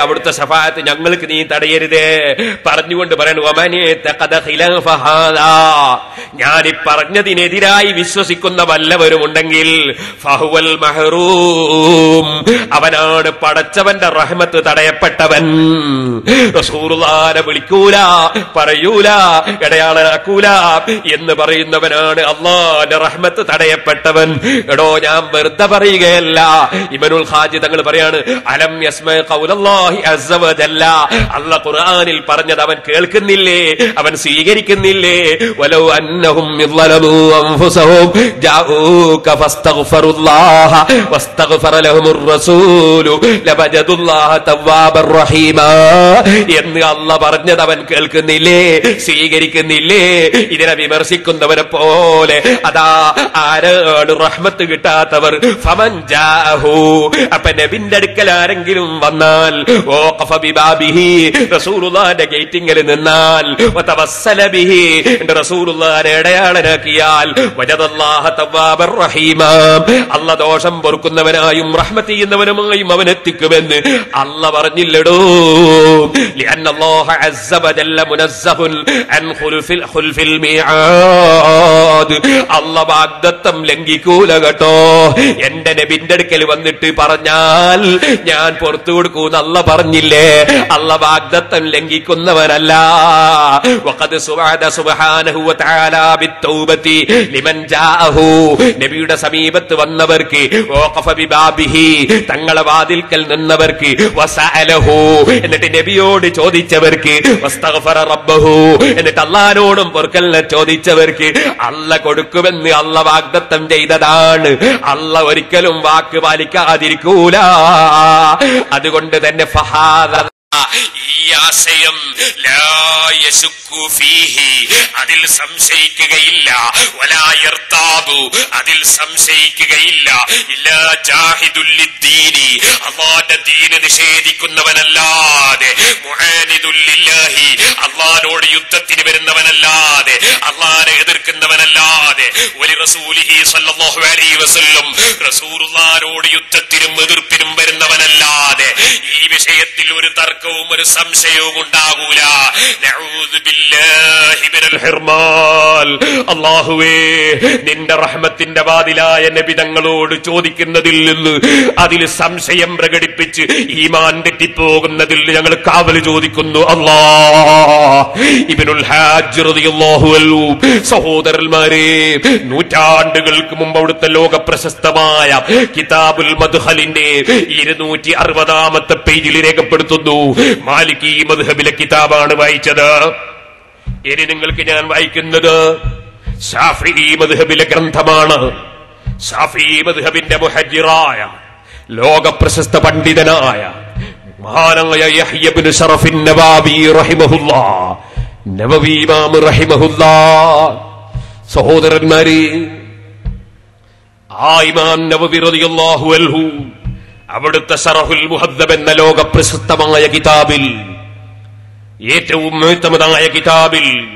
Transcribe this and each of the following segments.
അവിടുത്തെ സഫാത്ത് ഞങ്ങൾക്ക് നീ തടയരുതേ. പറഞ്ഞുകൊണ്ട് പറയണു "വമനി തഖദ ഖിലാഫ ഞാൻ ഈ പറഞ്ഞതിനെതിരായി വിശ്വസിക്കുന്ന വല്ലവരും ഉണ്ടെങ്കിൽ ഫഹുവൽ മഹറൂം. അവനാണ് പടച്ചവന്റെ റഹ്മത്ത് തടയപ്പെട്ടവൻ. വിളിക്കൂല പറയൂല ഇടയാളനാക്കൂല എന്ന് പറയുന്നവനാണ് അള്ളാന്റെ റഹ്മത്ത് തടയപ്പെട്ടവൻ. എടോ ഞാൻ വെറുതെ പറയുകയല്ല. ഇമനുൽ ഹാജി തങ്ങൾ പറയാണ് അലം യസ്മ അല്ല പറഞ്ഞത് അവൻ കേൾക്കുന്നില്ലേ? അവൻ സ്വീകരിക്കുന്നില്ലേ? വലോ അന്നഹും എന്ന് അല്ല പറഞ്ഞത് അവൻ കേൾക്കുന്നില്ലേ? സ്വീകരിക്കുന്നില്ലേ? ഇതിനെ വിമർശിക്കുന്നവരെ പോലെ. അതാ ആരാണ് റഹ്മത്ത് കിട്ടാത്തവർ? ഫമൻ ജാഹു അപ്പൊ നബിന്റെ അടുക്കൽ ആരെങ്കിലും വന്ന് വന്നാൽ ഗേറ്റിംഗിൽ നിന്നാൽ. ഇടയാളനാക്കിയാൽ അല്ല ദോഷം പൊറുക്കുന്നവനായും റഹ്മത്ത് ചെയ്യുന്നവനുമായും അവൻ എത്തിക്കുമെന്ന് അല്ല പറഞ്ഞില്ലടോ. അള്ള വാഗ്ദത്തം ലംഘിക്കൂല കേട്ടോ. എന്റെ നബിന്റെ അടുക്കൽ വന്നിട്ട് പറഞ്ഞാൽ ഞാൻ പുറത്തു കൊടുക്കൂന്ന് അല്ല പറഞ്ഞില്ലേ? അല്ല വാഗ്ദത്തം ലംഘിക്കുന്നവനല്ല നബിയുടെ സമീപത്ത് വന്നവർക്ക് തങ്ങളെ വാതിൽക്കൽ നിന്നവർക്ക് എന്നിട്ട് നബിയോട് ചോദിച്ചവർക്ക് റബ്ബഹു. എന്നിട്ട് അള്ളാനോടും പൊറുക്കലിനെ ചോദിച്ചവർക്ക് അല്ല കൊടുക്കുക കൊടുക്കുമെന്ന് അല്ല വാഗ്ദത്തം ചെയ്തതാണ്. അല്ല ഒരിക്കലും വാക്ക് പാലിക്കാതിരിക്കൂല. അതുകൊണ്ട് തന്നെ ഫഹാദ ഈ ആശയം ലാ അതിൽ സംശയിക്കുകയില്ല. അതിൽ സംശയിക്കുകയില്ല. അല്ലാഹുവിന്റെ ദീന് നിഷേധിക്കുന്നവനല്ലാതെ അള്ളാനോട് യുദ്ധത്തിന് വരുന്നവനല്ലാതെ അള്ളാനെ എതിർക്കുന്നവനല്ലാതെ ഒരു റസൂലിഹി സല്ലാഹു അലൈ വസല്ലും റസൂലുള്ളാഹിനോട് യുദ്ധത്തിനും എതിർപ്പിനും വരുന്നവനല്ലാതെ ഈ വിഷയത്തിൽ ഒരു തർക്കവും ഒരു സംശയവും ഉണ്ടാകൂല. അല്ലാഹുവേ നിന്റെ റഹ്മത്തിന്റെ വാതിലായ നബിതങ്ങളോട് ചോദിക്കുന്നതിൽ നിന്ന് അതിൽ സംശയം പ്രകടിപ്പിച്ച് ഈമാൻ തെറ്റിപ്പോകുന്നതിൽ ഞങ്ങൾ കാവൽ ചോദിക്കുന്നു. അള്ളാഹു സഹോദരന്മാരെ നൂറ്റാണ്ടുകൾക്ക് മുമ്പ് അവിടുത്തെ ലോക പ്രശസ്തമായ കിതാബുൽ മദ്ഹലിന്റെ ഇരുന്നൂറ്റി അറുപതാമത്തെ പേജിൽ രേഖപ്പെടുത്തുന്നു. മാലിക് ഈ മദ്ഹബിലെ കിതാബാണ് വായിച്ചത്. ഇനി നിങ്ങൾക്ക് ഞാൻ വായിക്കുന്നത് ഷാഫി ഗ്രന്ഥമാണ്. ഷാഫി മുഹജിറായ ലോക പ്രശസ്ത പണ്ഡിതനായ മഹാനായ യഹ്യബ്നു നവാബി നവവി ഇമാം സഹോദരന്മാരെ അവിടുത്തെ ഷറഹുൽ മുഹദ്ദബ് എന്ന ലോക പ്രശസ്തമായ കിതാബിൽ ഏറ്റവും ഉത്തമതായ കിതാബിൽ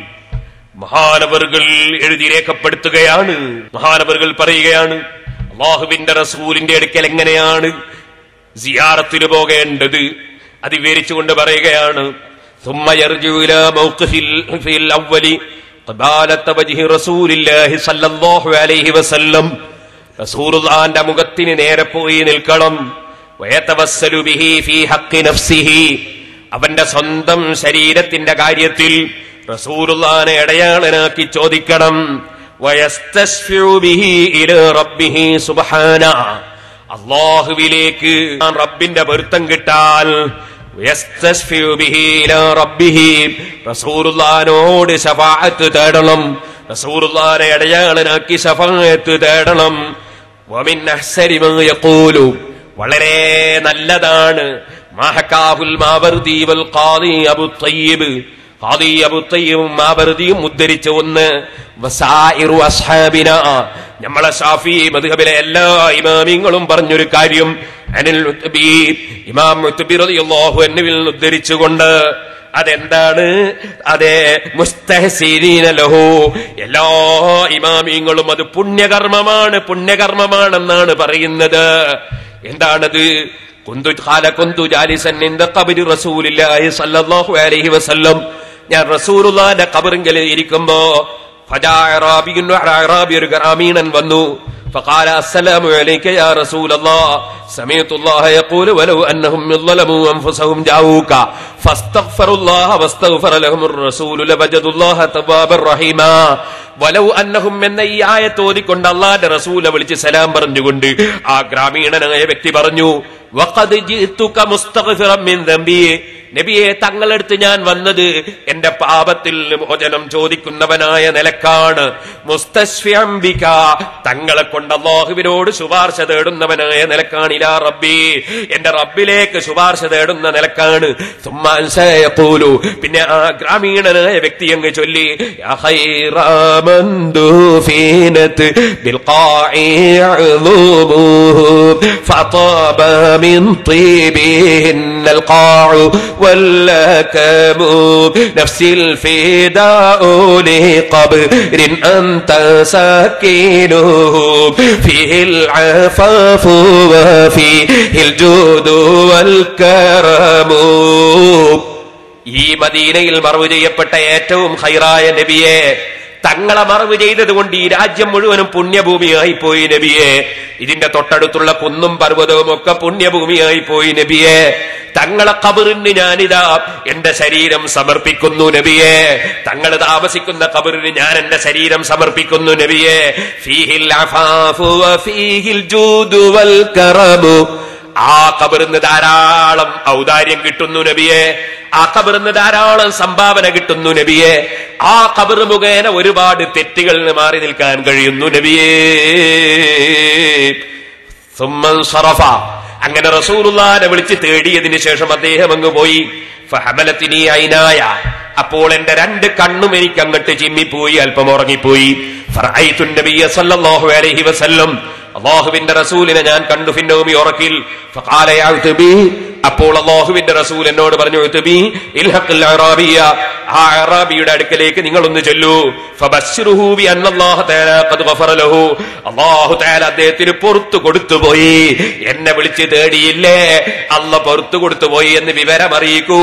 മഹാനവറുകൾ എഴുതി രേഖപ്പെടുത്തുകയാണ്. മഹാനവറുകൾ പറയുകയാണ് അള്ളാഹുവിന്റെ റസൂലിന്റെ അടുക്കൽ എങ്ങനെയാണ് സിയാറത്തിന് പോകേണ്ടത്? അത് വിവരിച്ചുകൊണ്ട് പറയുകയാണ് മുഖത്തിന് നേരെ പോയി നിൽക്കണം. അവന്റെ സ്വന്തം ശരീരത്തിന്റെ കാര്യത്തിൽ റസൂറുള്ളാനെ ഇടയാളനാക്കി ചോദിക്കണം. അള്ളാഹുവിലേക്ക് റബ്ബിന്റെ പൊരുത്തം കിട്ടാൽ റസൂറുല്ലാനോട് ശഫാഅത്ത് തേടണം. റസൂറുല്ലാനെ ഇടയാളനാക്കി ശഫാഅത്ത് തേടണം. വളരെ നല്ലതാണ്. മാവർദിയും ഉദ്ധരിച്ച ഒന്ന് നമ്മളെ ഷാഫി മദ്ഹബിലെ എല്ലാ ഇമാമിങ്ങളും പറഞ്ഞൊരു കാര്യം അനിൽ ഇമാം നിന്ന് ഉദ്ധരിച്ചുകൊണ്ട് അതെന്താണ്? അതെ മുസ്തഹസീനീന ലഹു. എല്ലാ ഇമാമിങ്ങളും അത് പുണ്യകർമ്മമാണ് പുണ്യകർമ്മമാണെന്നാണ് പറയുന്നത്. എന്താണത്? കുന്തു ഖാല കുന്തു ജാലിസൻ ഇൻദ ഖബരി റസൂലില്ലാഹി സ്വല്ലല്ലാഹു അലൈഹി വസല്ലം ഞാൻ റസൂലുള്ളാഹിന്റെ ഖബറിങ്കൽ ഇരിക്കുമ്പോ ഫജാ അറാബിയുൻ അറാബി ഒരു ഗ്രാമീണൻ വന്നു فقال السلام عليك يا رسول الله سمعت الله يقول ولو انهم ظلموا انفسهم جاءوك فاستغفروا الله واستغفر لهم الرسول لوجدوا الله توابا رحيما വലൗ അന്നഹും എന്ന ഈ ആയത്ത് ഓതിക്കൊണ്ട് അള്ളാന്റെ റസൂലെ വിളിച്ച് സലാം പറഞ്ഞുകൊണ്ട് ആ ഗ്രാമീണനായ വ്യക്തി പറഞ്ഞു നബിയെ തങ്ങളെടുത്ത് ഞാൻ വന്നത് എന്റെ പാപത്തിൽ മോചനം ചോദിക്കുന്നവനായ നിലക്കാണ്. മുസ്തശ്ഫിഅൻ ബിക. തങ്ങളെ കൊണ്ട് അള്ളാഹുവിനോട് ശുപാർശ തേടുന്നവനായ നിലക്കാണ്. ഇലാ റബ്ബി. എന്റെ റബ്ബിലേക്ക് ശുപാർശ തേടുന്ന നിലക്കാണ്. യഖൂലു. പിന്നെ ആ ഗ്രാമീണനായ വ്യക്തി അങ്ങ് ചൊല്ലി യാ ഖൈറ من دفنت بالقاع عظومه فطاب من طيبهن القاع واللكم نفسي الفداء لقبر أنت ساكنه فيه العفاف وفيه الجود والكرم ഈ മദീനയിൽ മറവ് ചെയ്യപ്പെട്ട ഏറ്റവും ഹൈറായ നബിയെ തങ്ങളെ മറവ് ചെയ്തതുകൊണ്ട് ഈ രാജ്യം മുഴുവനും പുണ്യഭൂമിയായി പോയി നബിയെ. ഇതിന്റെ തൊട്ടടുത്തുള്ള കുന്നും പർവതവും ഒക്കെ പുണ്യഭൂമിയായി പോയി നബിയെ. തങ്ങളെ കബറിന് ഞാനിതാ എന്റെ ശരീരം സമർപ്പിക്കുന്നു നബിയെ. തങ്ങൾ താമസിക്കുന്ന കബറിന് ഞാൻ എന്റെ ശരീരം സമർപ്പിക്കുന്നു നബിയെ. ഫീഹിൽ ആ കബറിന്ന് ധാരാളം ഔദാര്യം കിട്ടുന്നു നബിയെ. ആ കബറിന്ന് ധാരാളം സംഭാവന കിട്ടുന്നു നബിയെ. ആ കബർ മുഖേന ഒരുപാട് തെറ്റുകളിൽ മാറി നിൽക്കാൻ കഴിയുന്നു നബിയേ. സറഫ. അങ്ങനെ റസൂലുല്ലാനെ വിളിച്ച് തേടിയതിനു ശേഷം അദ്ദേഹം അങ്ങ് പോയി. ഫഹമലത്തിനി അയിനായ അപ്പോൾ എന്റെ രണ്ട് കണ്ണും എനിക്ക് അങ്ങോട്ട് ചിമ്മിപ്പോയി അല്പം ഉറങ്ങിപ്പോയി. അള്ളാഹുവിന്റെ റസൂലിനെ ഞാൻ കണ്ടു. ഫിന്നോമി ഉറക്കിൽ അപ്പോൾ അള്ളാഹുവിന്റെ റസൂൽ എന്നോട് പറഞ്ഞു ആ അറാബിയുടെ അടുക്കലേക്ക് നിങ്ങൾ ഒന്ന് ചെല്ലൂ തആല അദ്ദേഹത്തിന് പുറത്തു കൊടുത്തു പോയി. എന്നെ വിളിച്ച് തേടിയില്ലേ? അല്ല പുറത്തു കൊടുത്തു പോയി എന്ന് വിവരം അറിയിക്കൂ.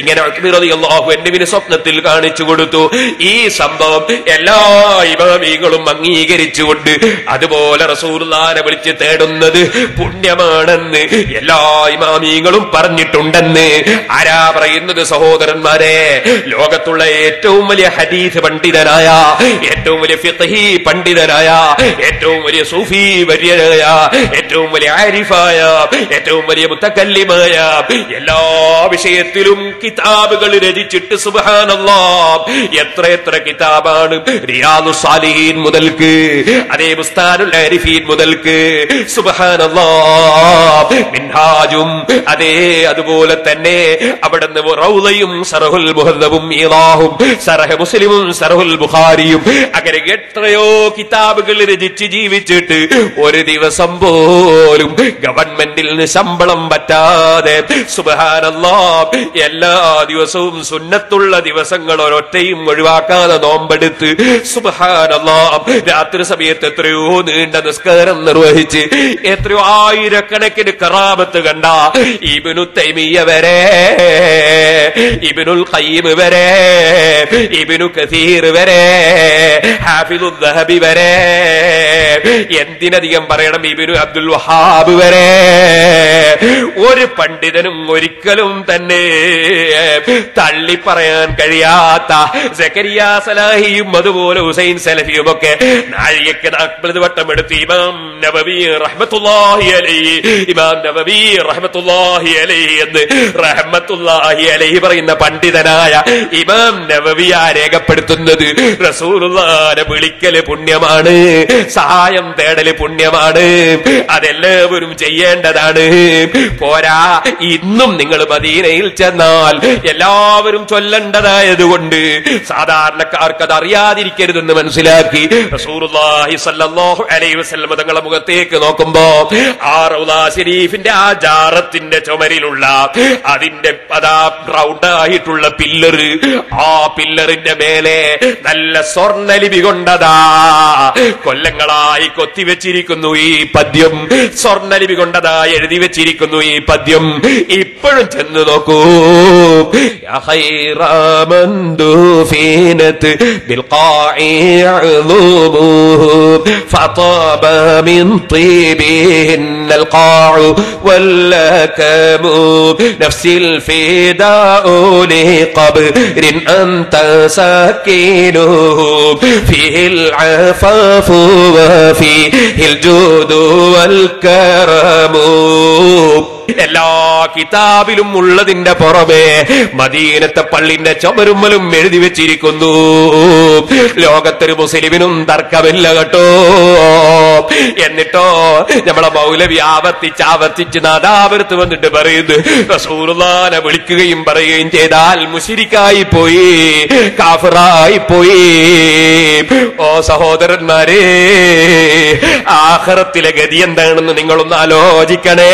ഇങ്ങനെ അള്ളാഹു എന്നെ സ്വപ്നത്തിൽ കാണിച്ചു കൊടുത്തു. ഈ സംഭവം. എല്ലാ ഇമാമികളും അംഗീകരിച്ചുകൊണ്ട് അതുപോലെ റസൂർദാനെ വിളിച്ച് തേടുന്നത് പുണ്യമാണെന്ന് എല്ലാ ഇമാമികളും പറഞ്ഞിട്ടുണ്ടെന്ന് ആരാ പറയുന്നത് സഹോദരന്മാരെ? ലോകത്തുള്ള ഏറ്റവും വലിയ ഹദീസ് പണ്ഡിതനായ ഏറ്റവും വലിയ ഫിത്തഹി പണ്ഡിതനായ ഏറ്റവും വലിയ സൂഫി വര്യനായ ഏറ്റവും വലിയ ആരിഫായ ഏറ്റവും വലിയ മുത്തക്കല്ലിമായ എല്ലാ വിഷയത്തിലും കിതാബുകൾ രചിച്ചിട്ട് സുബാനല്ലാ എത്ര എത്ര കിതാബാണ്. റിയാദു സാലിഹീൻ മുതൽക്ക്. അതേ മുസ്താനുൽ ആരിഫീൻ മുതൽക്ക്. മിൻഹാജും അതേ അതുപോലെ തന്നെ അവിടുന്ന് റൗദയും സറഹുൽ മുഹദ്ദബും ഈറാഹും സറഹ മുസ്ലിമും സറഹുൽ ബുഖാരിയും അങ്ങനെ എത്രയോ കിതാബുകൾ രചിച്ച് ജീവിച്ചിട്ട് ഒരു ദിവസം പോലും ഗവൺമെന്റിൽ നിന്ന് ശമ്പളം പറ്റാതെ സുബഹാനല്ലാ. എല്ലാ ദിവസവും സുന്നത്തുള്ള ദിവസങ്ങൾ ഒരൊറ്റയും ഒഴിവാക്കാതെ നോമ്പെടുത്ത് രാത്രി സമയത്ത് എത്രയോ നീണ്ട നിസ്കാരം നിർവഹിച്ച് എത്രയോ ആയിരക്കണക്കിന് കറാമത്ത് കണ്ട ഇബിനു തൈമിയ വരെ ഇബിനുൽ ഖയ്യിം വരെ ഇബിനു കസീർ വരെ ഹാഫിദു ദഹബി വരെ എന്തിനധികം പറയണം ഇബിനു അബ്ദുൽ വഹാബ് വരെ. ഒരു പണ്ഡിതനും ഒരിക്കലും തന്നെ തള്ളി പറയാൻ കഴിയാത്ത സക്കരിയ സലാഹിയും അതുപോലെ ഹുസൈൻ സലഫിയും ഒക്കെ നാഴികക്ക് നാൽപ്പത് വട്ടം എടുത്ത് ഇമാം നബവി റഹ്മത്തുല്ലാഹി അലൈഹി ഇമാം നബവി റഹ്മത്തുല്ലാഹി അലൈഹി എന്ന് റഹ്മത്തുല്ലാഹി അലൈഹി പറയുന്ന പണ്ഡിതനായ ഇമാം നബവിയ രേഖപ്പെടുത്തുന്നത്. റസൂലുള്ളാനെ വിളിക്കൽ പുണ്യമാണ് സഹായം തേടൽ പുണ്യമാണ് അതെല്ലാവരും ചെയ്യേണ്ടതാണ്. പോരാ ഇന്നും നിങ്ങൾ മദീനയിൽ ചെന്നാൽ എല്ലാവരും ചൊല്ലേണ്ടതായതുകൊണ്ട് സാധാരണക്കാർക്ക് അവർക്കത് അറിയാതിരിക്കരുതെന്ന് മനസ്സിലാക്കി തങ്ങളുടെ മുഖത്തേക്ക് നോക്കുമ്പോ ആ റൗദാ ഷെരീഫിന്റെ ആ ജാറത്തിന്റെ ചുമരിലുള്ള അതിന്റെ അതാ റൗണ്ടായിട്ടുള്ള പില്ലറ് ആ പില്ലറിന്റെ മേലെ നല്ല സ്വർണലിപി കൊണ്ടതാ കൊല്ലങ്ങളായി കൊത്തിവെച്ചിരിക്കുന്നു ഈ പദ്യം. സ്വർണലിപി കൊണ്ടതാ എഴുതി വെച്ചിരിക്കുന്നു ഈ പദ്യം. ഇപ്പോഴും ചെന്ന് നോക്കൂ. ഫീനത്ത് بالقاع عظومه فطاب من طيبهن القاع واللكم نفسي الفداء لقبر أنت سكينه فيه العفاف وفيه الجود والكرم എല്ലാ കിതാബിലും ഉള്ളതിന്റെ പുറമെ മദീനത്തെ പള്ളിന്റെ ചുമരുമ്മലും എഴുതി വെച്ചിരിക്കുന്നു. ലോകത്തൊരു മുസ്ലിമിനും തർക്കമില്ല കേട്ടോ. എന്നിട്ടോ നമ്മളെ മൗലവി ആവർത്തിച്ച് ആവർത്തിച്ച് നാദാപുരത്ത് വന്നിട്ട് പറയുന്നു റസൂലുള്ളാനെ വിളിക്കുകയും പറയുകയും ചെയ്താൽ മുഷിരിക്കായി പോയി കാഫറായി പോയി. ഓ സഹോദരന്മാരെ ആഹറത്തിലെ ഗതി എന്താണെന്ന് നിങ്ങളൊന്ന് ആലോചിക്കണേ.